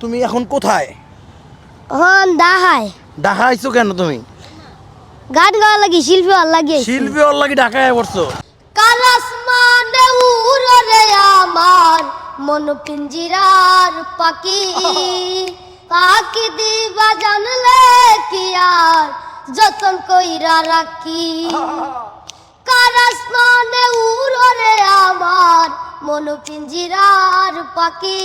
তুমি এখন কোথায়? হন ঢাকা আইছো কেন তুমি? গান গাওয়া লাগি শিল্পী হওয়ার লাগে শিল্পী ওর লাগি ঢাকায় পড়ছো? কালাস মানে উড়রে আমার মন পিঞ্জিরার পাখি। পাখি দিবা জানলে কি আর যতন কইরা রাখি। কারাস মানে উড়রে আমার মন পিঞ্জিরার পাখি।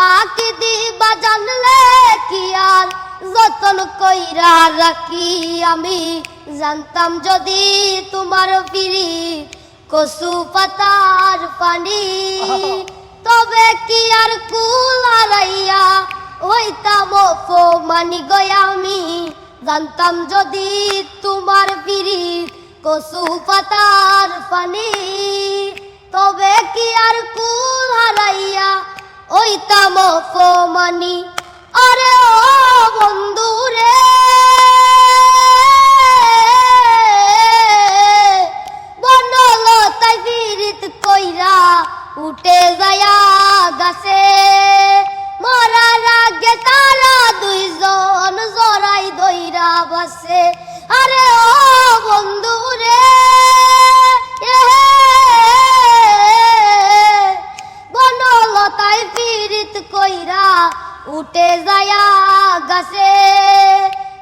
পাখি দিবা জানলে কি আর? যতন কইরা রাখি আমি। জানতাম যদি তোমার ফিরি কসু পাতার পানি। তবে কি আর কুল হারাইয়া হইতাম মানি গয়া আমি। জানতাম যদি তোমার ফিরি কসু পাতার পানি। তবে কি আর কুল ওইতাম মানি আরে ও বন্ধু রে। উঠে গাছে মরার আগে তারা দুইজন জড়াই দইরা বাসে। উঠে যায়া গাছে।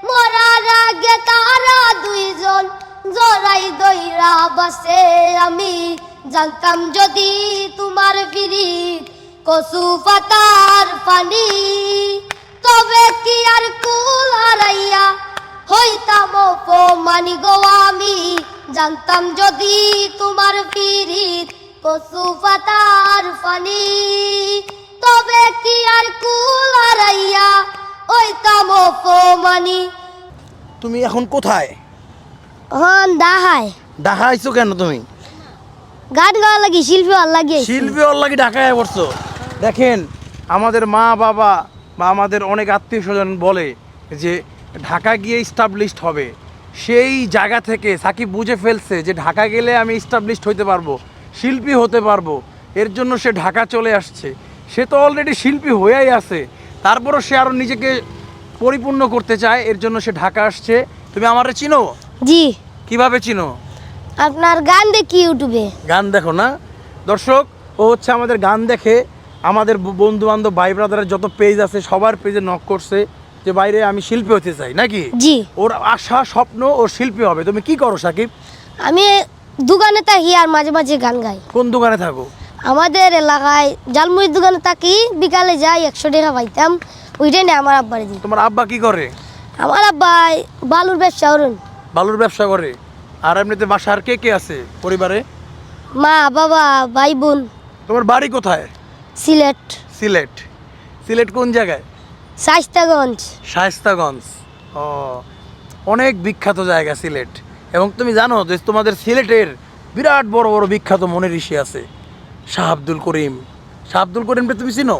মরার আগে তারা দুইজন জড়াই দইরা বাসে। আমি জানতাম যদি তোমার ফিরি কচু পাতার পানি, তবে কি আর কুল হারাইয়া হইতাম মানি গো আমি? জানতাম যদি তোমার ফিরিত কচু পাতার পানি তবে কি আর কুল হারাইয়া হইতাম মানি তুমি এখন কোথায়? হন দাহায়। ঢাকা আইছো কেন তুমি? গান গাওয়া লাগি শিল্পী হওয়ার লাগে শিল্পী লাগি ঢাকায় পড়ছো? দেখেন আমাদের মা বাবা বা আমাদের অনেক আত্মীয় স্বজন বলে যে ঢাকা গিয়ে স্টাবলিশড হবে। সেই জায়গা থেকে সাকিব বুঝে ফেলছে যে ঢাকা গেলে আমি স্টাবলিশড হইতে পারব শিল্পী হতে পারব। এর জন্য সে ঢাকা চলে আসছে। সে তো অলরেডি শিল্পী হয়েই আছে। তারপরও সে আরও নিজেকে পরিপূর্ণ করতে চায় এর জন্য সে ঢাকা আসছে। তুমি আমারে চিনো? জি। কীভাবে চিনো? আপনার গান দেখি ইউটিউবে। গান দেখো না? দর্শক ও হচ্ছে আমাদের গান দেখে। আমাদের বন্ধু বান্ধব ভাই ব্রাদারের যত পেজ আছে সবার পেজে নক করছে যে বাইরে আমি শিল্পী হতে চাই নাকি? জি। ওর আশা স্বপ্ন ও শিল্পী হবে। তুমি কি করো সাকিব? আমি দোকানে থাকি আর মাঝে মাঝে গান গাই। কোন দোকানে থাকো? আমাদের এলাকায় জালমুড়ির দোকানে থাকি বিকালে যাই একশো টাকা পাইতাম। ওইটাই না আমার আব্বারে দিই। তোমার আব্বা কি করে? আমার আব্বাই বালুর ব্যবসা করুন। বালুর ব্যবসা করে? আর এমনিতে বাসার কে কে আছে পরিবারে? মা বাবা ভাই বোন। তোমার বাড়ি কোথায়? সিলেট। সিলেট। সিলেট কোন জায়গায়? শাইস্তাগঞ্জ শায়স্তাগঞ্জ। ও অনেক বিখ্যাত জায়গা সিলেট। এবং তুমি জানো যে তোমাদের সিলেটের বিরাট বড় বড় বিখ্যাত মনের ঋষি আছে। শাহ আব্দুল করিম। শাহ আব্দুল করিমকে তুমি চিনো?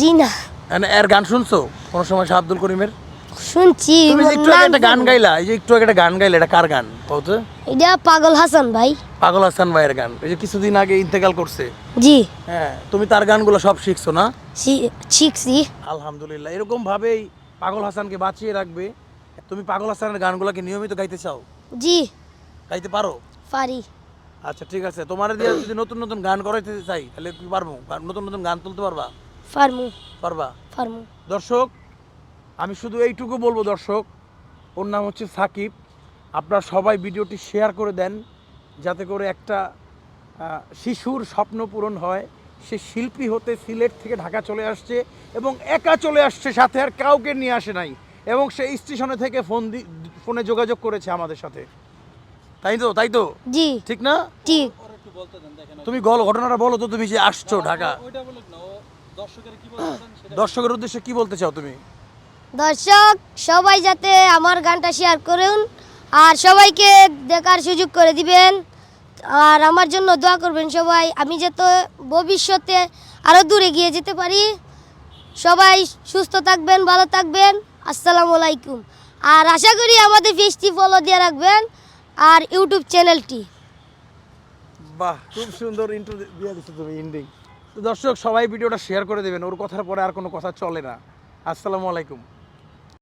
জি না। মানে এর গান শুনছো? কোনো সময় শাহ আব্দুল করিমের? শুনছি তুমি যে একটু আগে একটা গান গাইলা এই যে একটু আগে একটা গান গাইলা এটা কার গান? কত এটা পাগল হাসান ভাই। পাগল হাসান ভাইয়ের গান। এই যে কিছুদিন আগে ইন্তেকাল করছে। জি। হ্যাঁ তুমি তার গানগুলো সব শিখছো না? শিখছি। আলহামদুলিল্লাহ এরকম ভাবেই পাগল হাসানকে বাঁচিয়ে রাখবে। তুমি পাগল হাসানের গানগুলোকে নিয়মিত গাইতে চাও? জি। গাইতে পারো? পারি। আচ্ছা ঠিক আছে। তোমার দিয়ে যদি নতুন নতুন গান করাইতে চাই তাহলে তুমি পারব? নতুন নতুন গান তুলতে পারবা? ফার্মু পারবা? ফার্মু দর্শক আমি শুধু এইটুকু বলব দর্শক ওর নাম হচ্ছে সাকিব। আপনারা সবাই ভিডিওটি শেয়ার করে দেন যাতে করে একটা শিশুর স্বপ্ন পূরণ হয়। সে শিল্পী হতে সিলেট থেকে ঢাকা চলে আসছে এবং একা চলে আসছে সাথে আর কাউকে নিয়ে আসে নাই। এবং সে স্টেশনে থেকে ফোন দি ফোনে যোগাযোগ করেছে আমাদের সাথে। তাই তো তাই তো? জি। ঠিক না? ঠিক। তুমি গল ঘটনাটা বলো তো তুমি যে আসছো ঢাকা। দর্শকের উদ্দেশ্যে কি বলতে চাও তুমি? দর্শক সবাই যাতে আমার গানটা শেয়ার করুন আর সবাইকে দেখার সুযোগ করে দিবেন আর আমার জন্য দোয়া করবেন সবাই আমি যাতে ভবিষ্যতে আরও দূরে গিয়ে যেতে পারি। সবাই সুস্থ থাকবেন ভালো থাকবেন আসসালামু আলাইকুম। আর আশা করি আমাদের ফেসটি ফলো দিয়ে রাখবেন। আর ইউটিউব চ্যানেলটি। বাহ, খুব সুন্দর ইন্ট্রো দিয়ে দিচ্ছ তুমি ইন্ডিং দর্শক, সবাই ভিডিওটা শেয়ার করে দেবেন, ওর কথার পরে আর কোনো কথা চলে না। আসসালামু আলাইকুম।